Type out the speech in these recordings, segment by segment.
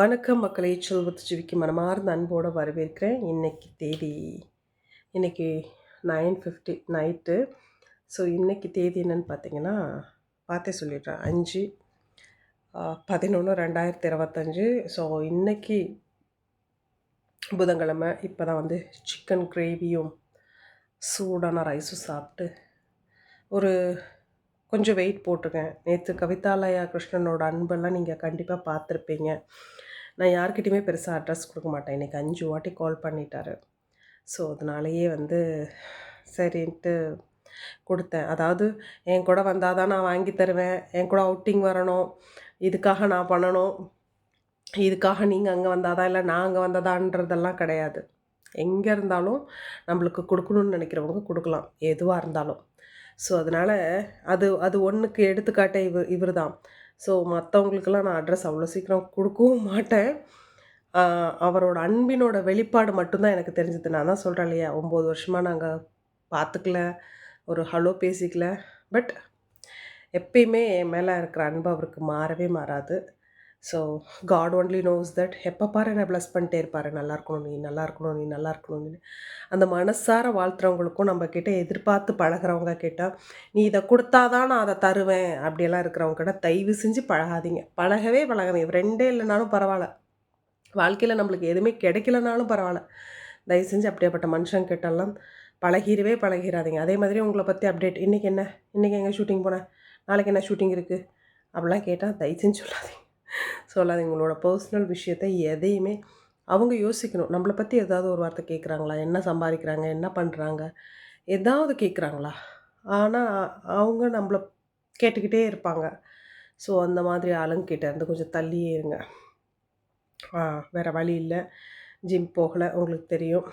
வணக்கம் மக்களை செல்வத்து ஜிவிக்கு மனமார்ந்த அன்போடு வரவேற்கிறேன். இன்றைக்கி தேதி இன்றைக்கி நைன் ஃபிஃப்டி நைட்டு ஸோ இன்றைக்கி தேதி என்னன்னு பார்த்தீங்கன்னா பார்த்தே சொல்லிடுறேன். அஞ்சு பதினொன்று ரெண்டாயிரத்தி இருபத்தஞ்சு. ஸோ இன்றைக்கி புதன்கிழமை. இப்போ தான் வந்து சிக்கன் கிரேவியும் சூடான ரைஸும் சாப்பிட்டு ஒரு கொஞ்சம் வெயிட் போட்டுருங்க. நேற்று கவிதாலயா கிருஷ்ணனோட அன்பெல்லாம் நீங்கள் கண்டிப்பாக பார்த்துருப்பீங்க. நான் யார்கிட்டையுமே பெருசாக அட்ரஸ் கொடுக்க மாட்டேன். இன்றைக்கி அஞ்சு வாட்டி கால் பண்ணிட்டாரு. ஸோ அதனாலேயே வந்து சரின்ட்டு கொடுத்தேன். அதாவது என் கூட வந்தால் தான் நான் வாங்கி தருவேன். என் கூட அவுட்டிங் வரணும். இதுக்காக நான் பண்ணணும். இதுக்காக நீங்கள் அங்கே வந்தால் தான் இல்லை நான் அங்கே வந்ததான்றதெல்லாம் கிடையாது. எங்கே இருந்தாலும் நம்மளுக்கு கொடுக்கணுன்னு நினைக்கிறவங்க கொடுக்கலாம். எதுவாக இருந்தாலும். ஸோ அதனால் அது அது ஒன்றுக்கு எடுத்துக்காட்டே இவர் இவர் தான் ஸோ மற்றவங்களுக்கெல்லாம் நான் அட்ரஸ் அவ்வளோ சீக்கிரம் கொடுக்கவும் மாட்டேன். அவரோட அன்பினோட வெளிப்பாடு மட்டும்தான் எனக்கு தெரிஞ்சது. நான் தான் சொல்கிறேன் இல்லையா ஒம்பது வருஷமாக நாங்கள் பார்த்துக்கல ஒரு ஹலோ பேசிக்கல. பட் எப்பயுமே என் மேலே இருக்கிற அன்பு அவருக்கு மாறவே மாறாது. So God only knows that எப்போ பாரு என்னை ப்ளஸ் பண்ணிட்டே இருப்பார். நல்லா இருக்கணும் நீ நல்லா இருக்கணும் நீ நல்லா இருக்கணும் அந்த மனசார வாழ்த்துறவங்களுக்கும் நம்ம கிட்ட எதிர்பார்த்து பழகிறவங்க கேட்டால் நீ இதை கொடுத்தாதான் நான் அதை தருவேன். அப்படியெல்லாம் இருக்கிறவங்க கிட்ட தயவு செஞ்சு பழகாதீங்க. பழகவே பழகாதீங்க. ரெண்டே இல்லைனாலும் பரவாயில்ல. வாழ்க்கையில் நம்மளுக்கு எதுவுமே கிடைக்கலனாலும் பரவாயில்ல. தயவு செஞ்சு அப்படியேப்பட்ட மனுஷன் கிட்டெல்லாம் பழகிடவே பழகிறாதீங்க அதே மாதிரி உங்களை பற்றி அப்டேட் இன்றைக்கி என்ன? இன்றைக்கி எங்கே ஷூட்டிங் போனேன் நாளைக்கு என்ன ஷூட்டிங் இருக்குது அப்படிலாம் கேட்டால் தயவு செஞ்சு சொல்லாதீங்க. சொல்லாதீங்க. உங்களோட பர்சனல் விஷயத்தை எதையுமே அவங்க யோசிக்கணும். நம்மளை பற்றி ஏதாவது ஒரு வார்த்தை கேட்குறாங்களா என்ன சம்பாதிக்கிறாங்க? என்ன பண்ணுறாங்க ஏதாவது கேட்குறாங்களா ஆனால் அவங்க நம்மளை கேட்டுக்கிட்டே இருப்பாங்க. ஸோ அந்த மாதிரி ஆளுங்கிட்ட இருந்து கொஞ்சம் தள்ளியே இருங்க. வேறு வழி இல்லை. ஜிம் போகலை. உங்களுக்கு தெரியும்.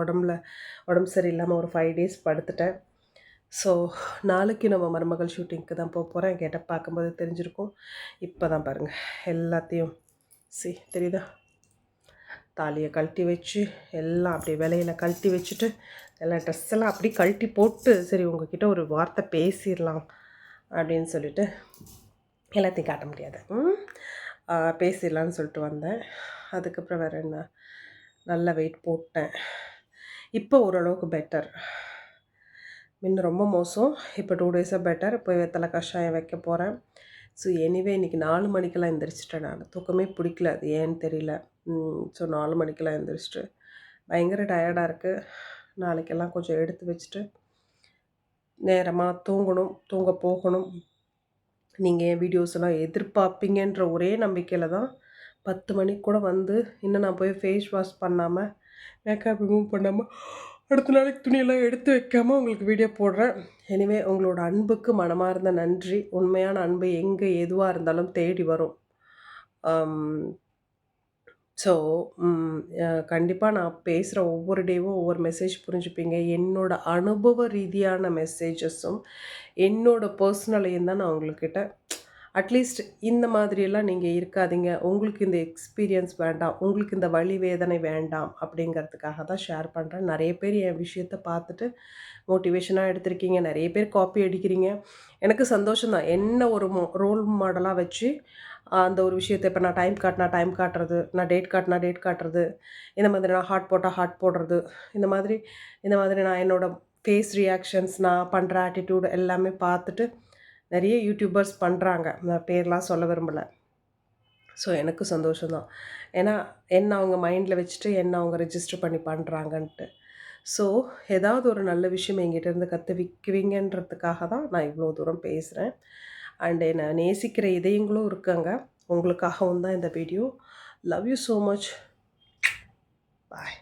உடம்புல உடம்பு சரியில்லாமல் ஒரு ஃபைவ் டேஸ் படுத்துட்டேன். ஸோ நாளைக்கு நம்ம மருமகள் ஷூட்டிங்க்கு தான் போக போகிறேன் கேட்ட பார்க்கும்போது தெரிஞ்சிருக்கும். இப்போ தான் பாருங்கள் எல்லாத்தையும் சி தெரியுதா? தாலியை கழட்டி வச்சு எல்லாம் அப்படியே விலையில் கழட்டி வச்சுட்டு எல்லாம் ட்ரெஸ் எல்லாம் அப்படி கழட்டி போட்டு சரி உங்ககிட்ட ஒரு வார்த்தை பேசிடலாம் அப்படின்னு சொல்லிட்டு எல்லாத்தையும் காட்ட முடியாது. பேசிடலான்னு சொல்லிட்டு வந்தேன். அதுக்கப்புறம் வேறு என்ன? நல்ல வெயிட் போட்டேன். இப்போ ஓரளவுக்கு பெட்டர் முன்ன ரொம்ப மோசம். இப்போ டூ டேஸாக பெட்டர் இப்போ வெத்தலை கஷாயம் வைக்க போகிறேன் ஸோ எனிவே இன்றைக்கி நாலு மணிக்கெல்லாம் எந்திரிச்சிட்டேன் நான். தூக்கமே பிடிக்கல. அது ஏன்னு தெரியல. ஸோ நாலு மணிக்கெல்லாம் எந்திரிச்சிட்டு பயங்கர டயர்டாக இருக்குது நாளைக்கெல்லாம் கொஞ்சம் எடுத்து வச்சுட்டு நேரமாக தூங்கணும். தூங்க போகணும். நீங்கள் என் வீடியோஸ் எல்லாம் எதிர்பார்ப்பீங்கன்ற ஒரே நம்பிக்கையில் தான் பத்து மணிக்கு கூட வந்து இன்னும் நான் போய் ஃபேஸ் வாஷ் பண்ணாமல் மேக்கப் ரிமூவ் பண்ணாமல் அடுத்த நாளைக்கு துணியெல்லாம் எடுத்து வைக்காமல் உங்களுக்கு வீடியோ போடுறேன். எனிவே உங்களோட அன்புக்கு மனமார்ந்த நன்றி. உண்மையான அன்பு எங்கே எதுவாக இருந்தாலும் தேடி வரும். Um, ஸோ um, கண்டிப்பாக நான் பேசுகிற ஒவ்வொரு டேவும் ஒவ்வொரு மெசேஜ் புரிஞ்சுப்பீங்க. என்னோடய அனுபவ ரீதியான மெசேஜஸும் என்னோடய பர்சனலையும் தான் நான் உங்கள்கிட்ட அட்லீஸ்ட் இந்த மாதிரியெல்லாம் நீங்கள் இருக்காதீங்க. உங்களுக்கு இந்த எக்ஸ்பீரியன்ஸ் வேண்டாம். உங்களுக்கு இந்த வழி வேதனை வேண்டாம் அப்படிங்கிறதுக்காக தான் ஷேர் பண்ணுறேன் நிறைய பேர் என் விஷயத்தை பார்த்துட்டு மோட்டிவேஷனாக எடுத்திருக்கீங்க. நிறைய பேர் காப்பி அடிக்கிறீங்க. எனக்கு சந்தோஷம் தான். என்ன ஒரு மோ ரோல் மாடலாக வச்சு அந்த ஒரு விஷயத்தை இப்போ நான் டைம் காட்டினா டைம் காட்டுறது நான் டேட் காட்டினா டேட் காட்டுறது இந்த மாதிரி நான் ஹார்ட் போட்டால் ஹார்ட் போடுறது இந்த மாதிரி இந்த மாதிரி நான் என்னோடய ஃபேஸ் ரியாக்ஷன்ஸ் நான் பண்ணுற ஆட்டிடியூட் எல்லாமே பார்த்துட்டு நிறைய யூடியூபர்ஸ் பண்ணுறாங்க நான் பேர்லாம் சொல்ல விரும்பலை. ஸோ எனக்கு சந்தோஷம்தான். ஏன்னா என்ன அவங்க மைண்டில் வச்சுட்டு என்ன அவங்க ரெஜிஸ்டர் பண்ணி பண்ணுறாங்கன்ட்டு ஸோ ஏதாவது ஒரு நல்ல விஷயம் எங்கிட்டேருந்து கற்று விற்குவீங்கன்றதுக்காக தான் நான் இவ்வளோ தூரம் பேசுகிறேன் அண்ட் என்னை நேசிக்கிற இதயங்களும் இருக்காங்க. உங்களுக்காகவும் தான் இந்த video love you so much bye